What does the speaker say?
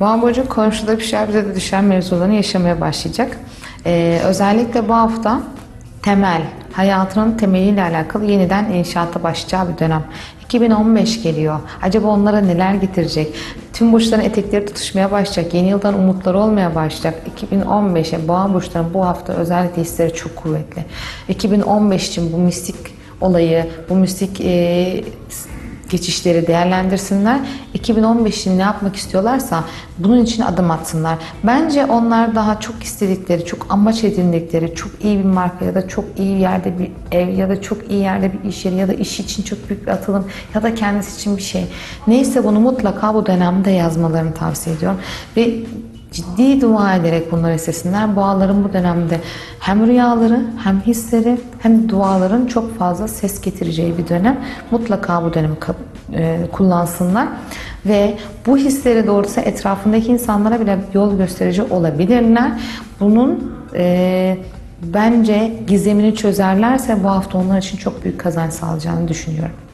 Boğa burcu komşuda bir şey bize de düşen mevzularını yaşamaya başlayacak. Ee, özellikle bu hafta temel, hayatının temeliyle alakalı yeniden inşaata başlayacağı bir dönem. 2015 geliyor. Acaba onlara neler getirecek? Tüm burçların etekleri tutuşmaya başlayacak. Yeni yıldan umutları olmaya başlayacak. 2015'e boğa burçların bu hafta özellikle hisleri çok kuvvetli. 2015 için bu mistik olayı, bu mistik e, geçişleri değerlendirsinler. 2015 için ne yapmak istiyorlarsa bunun için adım atsınlar. Bence onlar daha çok istedikleri, çok amaç edindikleri, çok iyi bir marka ya da çok iyi yerde bir ev ya da çok iyi yerde bir iş yeri ya da iş için çok büyük bir atılım ya da kendisi için bir şey. Neyse bunu mutlaka bu dönemde yazmalarını tavsiye ediyorum. Ve ciddi dua ederek bunları istesinler. Boğaların bu dönemde hem rüyaları hem hisleri hem duaların çok fazla ses getireceği bir dönem. Mutlaka bu dönemi e, kullansınlar. Ve bu hisleri doğrultusu etrafındaki insanlara bile yol gösterici olabilirler. Bunun e, bence gizemini çözerlerse bu hafta onlar için çok büyük kazanç sağlayacağını düşünüyorum.